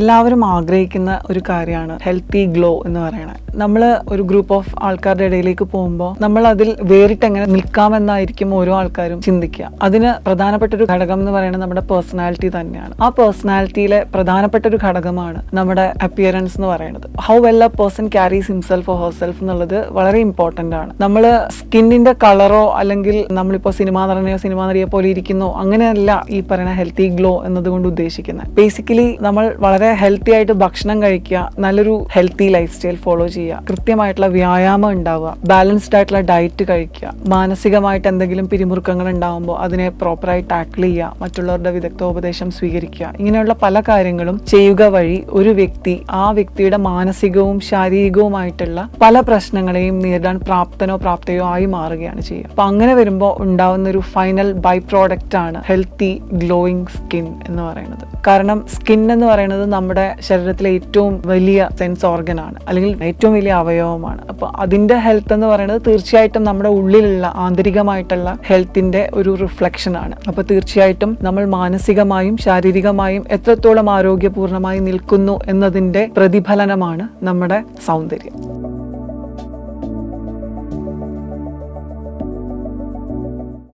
എല്ലാവരും ആഗ്രഹിക്കുന്ന ഒരു കാര്യമാണ് ഹെൽത്തി ഗ്ലോ എന്ന് പറയുന്നത്. നമ്മൾ ഒരു ഗ്രൂപ്പ് ഓഫ് ആൾക്കാരുടെ ഇടയിലേക്ക് പോകുമ്പോൾ നമ്മൾ അതിൽ വേറിട്ട് എങ്ങനെ നിൽക്കാമെന്നായിരിക്കും ഓരോ ആൾക്കാരും ചിന്തിക്കുക. അതിന് പ്രധാനപ്പെട്ട ഒരു ഘടകം എന്ന് പറയുന്നത് നമ്മുടെ പേഴ്സണാലിറ്റി തന്നെയാണ്. ആ പേഴ്സണാലിറ്റിയിലെ പ്രധാനപ്പെട്ട ഒരു ഘടകമാണ് നമ്മുടെ അപ്പിയറൻസ് എന്ന് പറയുന്നത്. How well a person carries himself or herself എന്നുള്ളത് വളരെ ഇമ്പോർട്ടന്റ് ആണ്. നമ്മൾ സ്കിന്നിന്റെ കളറോ അല്ലെങ്കിൽ നമ്മളിപ്പോൾ സിനിമാ നടനെയോ സിനിമാ നടിയെ പോലെ ഇരിക്കുന്നോ അങ്ങനെയല്ല ഈ പറയുന്ന ഹെൽത്തി ഗ്ലോ എന്നതുകൊണ്ട് ഉദ്ദേശിക്കുന്നത്. ബേസിക്കലി നമ്മൾ വളരെ ഹെൽത്തി ആയിട്ട് ഭക്ഷണം കഴിക്കുക നല്ലൊരു ഹെൽത്തി ലൈഫ് സ്റ്റൈൽ ഫോളോ ചെയ്യുക കൃത്യമായിട്ടുള്ള വ്യായാമം ഉണ്ടാവുക ബാലൻസ്ഡ് ആയിട്ടുള്ള ഡയറ്റ് കഴിക്കുക മാനസികമായിട്ട് എന്തെങ്കിലും പിരിമുറുക്കങ്ങൾ ഉണ്ടാകുമ്പോൾ അതിനെ പ്രോപ്പറായി ടാക്കിൾ ചെയ്യുക മറ്റുള്ളവരുടെ വിദഗ്ധോപദേശം സ്വീകരിക്കുക ഇങ്ങനെയുള്ള പല കാര്യങ്ങളും ചെയ്യുക വഴി ഒരു വ്യക്തി ആ വ്യക്തിയുടെ മാനസികവും ശാരീരികവുമായിട്ടുള്ള പല പ്രശ്നങ്ങളെയും നേരിടാൻ പ്രാപ്തനോ പ്രാപ്തയോ ആയി മാറുകയാണ് ചെയ്യുക. അപ്പൊ അങ്ങനെ വരുമ്പോൾ ഉണ്ടാവുന്ന ഒരു ഫൈനൽ ബൈ പ്രോഡക്റ്റ് ആണ് ഹെൽത്തി ഗ്ലോയിങ് സ്കിൻ എന്ന് പറയുന്നത്. കാരണം സ്കിൻ എന്ന് പറയുന്നത് നമ്മുടെ ശരീരത്തിലെ ഏറ്റവും വലിയ സെൻസ് ഓർഗൻ ആണ്. അല്ലെങ്കിൽ ഏറ്റവും വലിയ അവയവമാണ്. അപ്പോൾ അതിന്റെ ഹെൽത്ത് എന്ന് പറയുന്നത് തീർച്ചയായിട്ടും നമ്മുടെ ഉള്ളിലുള്ള ആന്തരികമായിട്ടുള്ള ഹെൽത്തിന്റെ ഒരു റിഫ്ലക്ഷൻ ആണ്. അപ്പൊ തീർച്ചയായിട്ടും നമ്മൾ മാനസികമായും ശാരീരികമായും എത്രത്തോളം ആരോഗ്യപൂർണമായി നിൽക്കുന്നു എന്നതിന്റെ പ്രതിഫലനമാണ് നമ്മുടെ സൗന്ദര്യം.